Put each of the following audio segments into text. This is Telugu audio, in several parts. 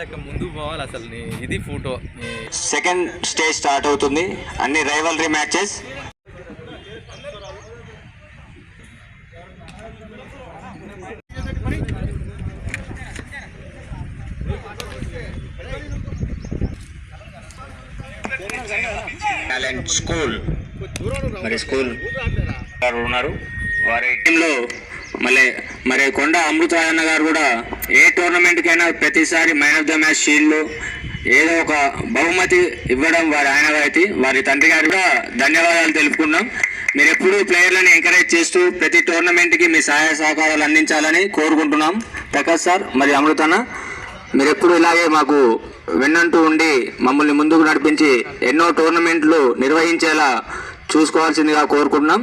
లెక్క ముందుకు పోవాలి అసలు ఇది ఫోటో. సెకండ్ స్టేజ్ స్టార్ట్ అవుతుంది. అన్ని రైవలరీ మ్యాచెస్. టాలెంట్ స్కూల్ మరి స్కూల్ గారు ఉన్నారు. వారి టీంలో మళ్ళీ మరి కొండ అమృతాయన్న గారు కూడా ఏ టోర్నమెంట్కైనా ప్రతిసారి మ్యాన్ ఆఫ్ ద మ్యాచ్ షీల్డ్లు ఏదో ఒక బహుమతి ఇవ్వడం వారి ఆయన అయితే వారి తండ్రి గారు కూడా ధన్యవాదాలు తెలుపుకున్నాం. మీరు ఎప్పుడూ ప్లేయర్లను ఎంకరేజ్ చేస్తూ ప్రతి టోర్నమెంట్కి మీ సహాయ సహకారాలు అందించాలని కోరుకుంటున్నాం. ప్రకాష్ సార్ మరి అమృతన్న మీరు ఎప్పుడు ఇలాగే మాకు వెన్నంటూ ఉండి మమ్మల్ని ముందుకు నడిపించి ఎన్నో టోర్నమెంట్లు నిర్వహించేలా చూసుకోవాల్సిందిగా కోరుకుంటున్నాం.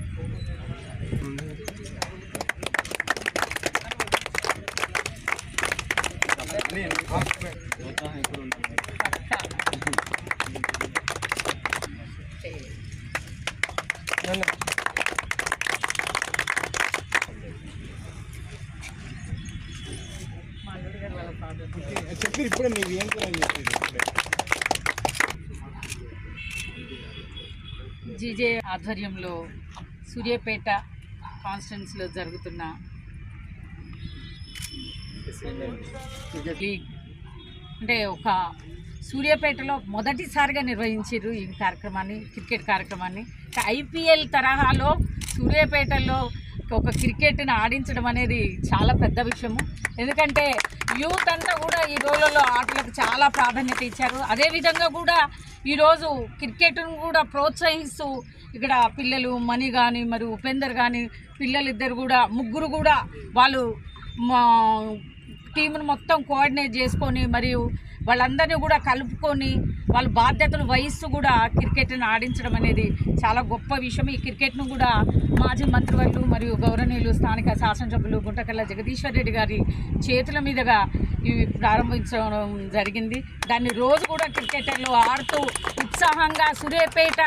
చెప్పి ఇప్పుడే మీకు ఏం ఇప్పుడే. జీజే ఆధ్వర్యంలో సూర్యాపేట కాన్స్టిట్యున్సీలో జరుగుతున్న లీగ్ అంటే ఒక సూర్యాపేటలో మొదటిసారిగా నిర్వహించారు ఈ కార్యక్రమాన్ని క్రికెట్ కార్యక్రమాన్ని. ఐపీఎల్ తరహాలో సూర్యాపేటలో ఒక క్రికెట్ని ఆడించడం అనేది చాలా పెద్ద విషయము. ఎందుకంటే యూత్ అంతా కూడా ఈ రోజులలో ఆటలకు చాలా ప్రాధాన్యత ఇచ్చారు. అదేవిధంగా కూడా ఈరోజు క్రికెట్ను కూడా ప్రోత్సహిస్తూ ఇక్కడ పిల్లలు మణి కానీ మరి ఉపేందర్ కానీ పిల్లలిద్దరు కూడా ముగ్గురు కూడా వాళ్ళు టీమును మొత్తం కోఆర్డినేట్ చేసుకొని మరియు వాళ్ళందరినీ కూడా కలుపుకొని వాళ్ళ బాధ్యతలు వహిస్తూ కూడా క్రికెట్ను ఆడించడం అనేది చాలా గొప్ప విషయం. ఈ క్రికెట్ను కూడా మాజీ మంత్రివర్యులు మరియు గౌరవనీయులు స్థానిక శాసనసభ్యులు గుంటకల్ల జగదీశ్వర్ రెడ్డి గారి చేతుల మీదుగా ఇవి ప్రారంభించడం జరిగింది. దాన్ని రోజు కూడా క్రికెటర్లు ఆడుతూ ఉత్సాహంగా సూర్యాపేట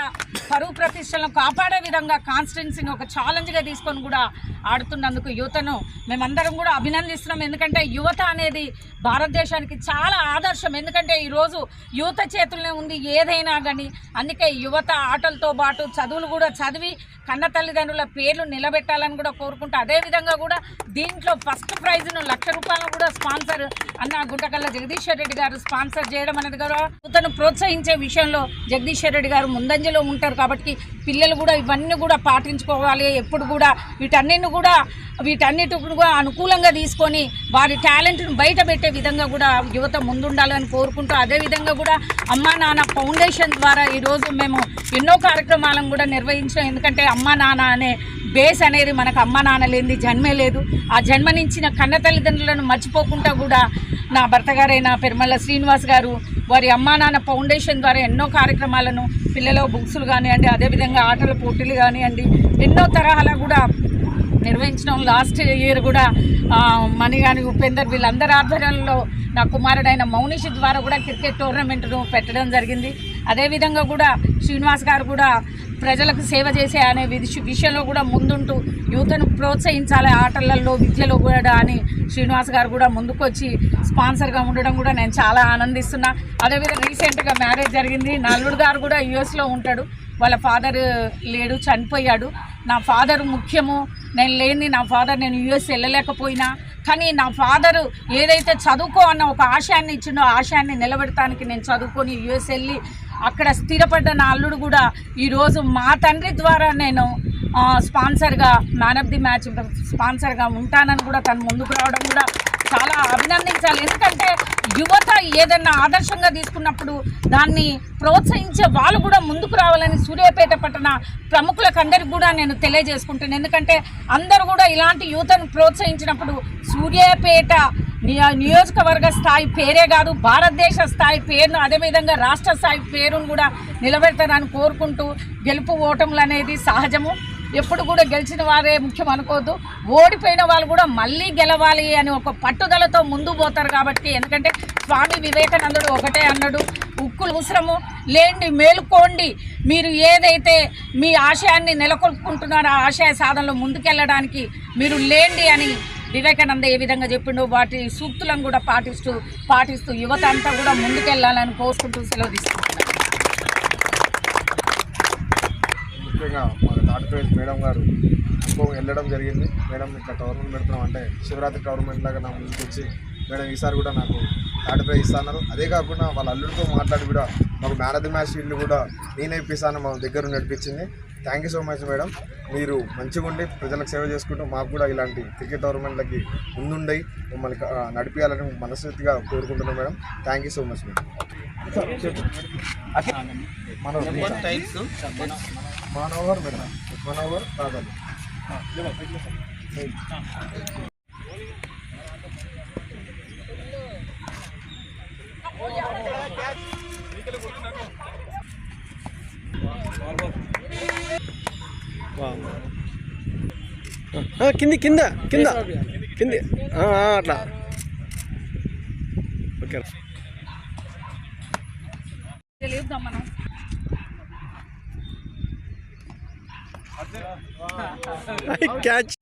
పరువు ప్రతిష్టలను కాపాడే విధంగా కాన్స్టిట్యున్సీని ఒక ఛాలెంజ్గా తీసుకొని కూడా ఆడుతున్నందుకు యువతను మేమందరం కూడా అభినందిస్తున్నాం. ఎందుకంటే యువత అనేది భారతదేశానికి చాలా ఆదర్శం. ఎందుకంటే ఈరోజు యువత చేతుల్లోనే ఉంది ఏదైనా కానీ అందుకే యువత ఆటలతో పాటు చదువులు కూడా చదివి కన్న తల్లిదండ్రుల పేర్లు నిలబెట్టాలని కూడా కోరుకుంటా. అదేవిధంగా కూడా దీంట్లో ఫస్ట్ ప్రైజ్ను లక్ష రూపాయలను కూడా స్పాన్సర్ అన్న గుంటకల్ల జగదీశ్వర్ రెడ్డి గారు స్పాన్సర్ చేయడం అనేది కూడా యువతను ప్రోత్సహించే విషయంలో జగదీశ్వర్ రెడ్డి గారు ముందంజలో ఉంటారు కాబట్టి పిల్లలు కూడా ఇవన్నీ కూడా పాటించుకోవాలి. ఎప్పుడు కూడా వీటన్నిటిని కూడా వీటన్నిటి కూడా అనుకూలంగా తీసుకొని వారి టాలెంట్ను బయట పెట్టే విధంగా కూడా యువత చేయాలని కోరుకుంటూ అదేవిధంగా కూడా అమ్మా నాన్న ఫౌండేషన్ ద్వారా ఈరోజు మేము ఎన్నో కార్యక్రమాలను కూడా నిర్వహించాం. ఎందుకంటే అమ్మా నాన్న అనే బేస్ అనేది మనకు అమ్మ నాన్న లేనిది జన్మే లేదు. ఆ జన్మనించిన కన్న తల్లిదండ్రులను మర్చిపోకుండా కూడా నా భర్త గారైన పెరుమల్ల శ్రీనివాస్ గారు వారి అమ్మా నాన్న ఫౌండేషన్ ద్వారా ఎన్నో కార్యక్రమాలను పిల్లల బుక్స్లు కానివ్వండి అదేవిధంగా ఆటల పోటీలు కానివ్వండి ఎన్నో తరహాల కూడా నిర్వహించడం. లాస్ట్ ఇయర్ కూడా మణిగాని కానీ ఉపేందర్ వీళ్ళందరి ఆధ్వర్యంలో నా కుమారుడైన మౌనిషి ద్వారా కూడా క్రికెట్ టోర్నమెంట్ను పెట్టడం జరిగింది. అదేవిధంగా కూడా శ్రీనివాస్ గారు కూడా ప్రజలకు సేవ చేసే అనే విష- విషయంలో కూడా ముందుంటూ యువతను ప్రోత్సహించాలి ఆటలలో విద్యలో కూడా అని శ్రీనివాస్ గారు కూడా ముందుకొచ్చి స్పాన్సర్గా ఉండడం కూడా నేను చాలా ఆనందిస్తున్నా. అదేవిధంగా రీసెంట్గా మ్యారేజ్ జరిగింది. నల్లుడు గారు కూడా యుఎస్లో ఉంటాడు. వాళ్ళ ఫాదర్ లేడు చనిపోయాడు. నా ఫాదర్ ముఖ్యము నేను లేని నా ఫాదర్ నేను యుఎస్ వెళ్ళలేకపోయినా కానీ నా ఫాదరు ఏదైతే చదువుకో అన్న ఒక ఆశయాన్ని ఇచ్చిండో ఆశయాన్ని నిలబెడటానికి నేను చదువుకొని యుఎస్ వెళ్ళి అక్కడ స్థిరపడ్డ నా అల్లుడు కూడా ఈరోజు మా తండ్రి ద్వారా నేను స్పాన్సర్గా మ్యాన్ ఆఫ్ ది మ్యాచ్ స్పాన్సర్గా ఉంటానని కూడా తను ముందుకు రావడం కూడా చాలా అభినందించాలి. ఎందుకంటే యువత ఏదైనా ఆదర్శంగా తీసుకున్నప్పుడు దాన్ని ప్రోత్సహించే వాళ్ళు కూడా ముందుకు రావాలని సూర్యాపేట పట్టణ ప్రముఖులకందరికి కూడా నేను తెలియజేసుకుంటాను ఎందుకంటే అందరూ కూడా ఇలాంటి యువతను ప్రోత్సహించినప్పుడు సూర్యాపేట నియోజకవర్గ స్థాయి పేరే కాదు భారతదేశ స్థాయి పేరును అదేవిధంగా రాష్ట్ర స్థాయి పేరును కూడా నిలబెడతారని కోరుకుంటూ గెలుపు ఓటములు అనేది సహజము. ఎప్పుడు కూడా గెలిచిన వారే ముఖ్యం అనుకోవద్దు. ఓడిపోయిన వాళ్ళు కూడా మళ్ళీ గెలవాలి అని ఒక పట్టుదలతో ముందు పోతారు కాబట్టి ఎందుకంటే స్వామి వివేకానందుడు ఒకటే అన్నాడు ఉక్కులు ఉసరము లేండి మేలుకోండి. మీరు ఏదైతే మీ ఆశయాన్ని నెలకొల్పుకుంటున్నారో ఆ ఆశయ సాధనలో ముందుకెళ్ళడానికి మీరు లేండి అని వివేకానంద ఏ విధంగా చెప్పిండో వాటి సూక్తులను కూడా పాటిస్తూ పాటిస్తూ యువత అంతా కూడా ముందుకెళ్ళాలని కోరుకుంటూ సెలవు తీసుకుంటున్నాను. ముఖ్యంగా మన తాటిపేట మేడం గారు ఇంకో వెళ్ళడం జరిగింది. మేడం ఇట్లా టోర్నమెంట్ పెడుతున్నాం అంటే శివరాత్రి టోర్నమెంట్ లాగా నా ముందుకు వచ్చి మేడం ఈసారి కూడా నాకు తాటిపేట ఇస్తాను అదే కాకుండా వాళ్ళ అల్లుడితో మాట్లాడి కూడా మాకు మ్యాన్ ఆఫ్ ది మ్యాచ్ ఇల్లు కూడా నేనే ఇప్పిస్తాను మా దగ్గర నడిపించింది thank you so much madam. మీరు మంచిగా ఉండి ప్రజలకు సేవ చేసుకుంటూ మాకు కూడా ఇలాంటి క్రికెట్ టోర్నమెంట్లకి ముందుండి మిమ్మల్ని నడిపించాలని మనస్ఫూర్తిగా కోరుకుంటున్నాం madam. Thank you so much madam. మన number times Manohar madam Manohar కాదండి కింది కింద. కింద కింది అట్లా. ఓకే. తెలియద్దాం మనం. క్యాచ్.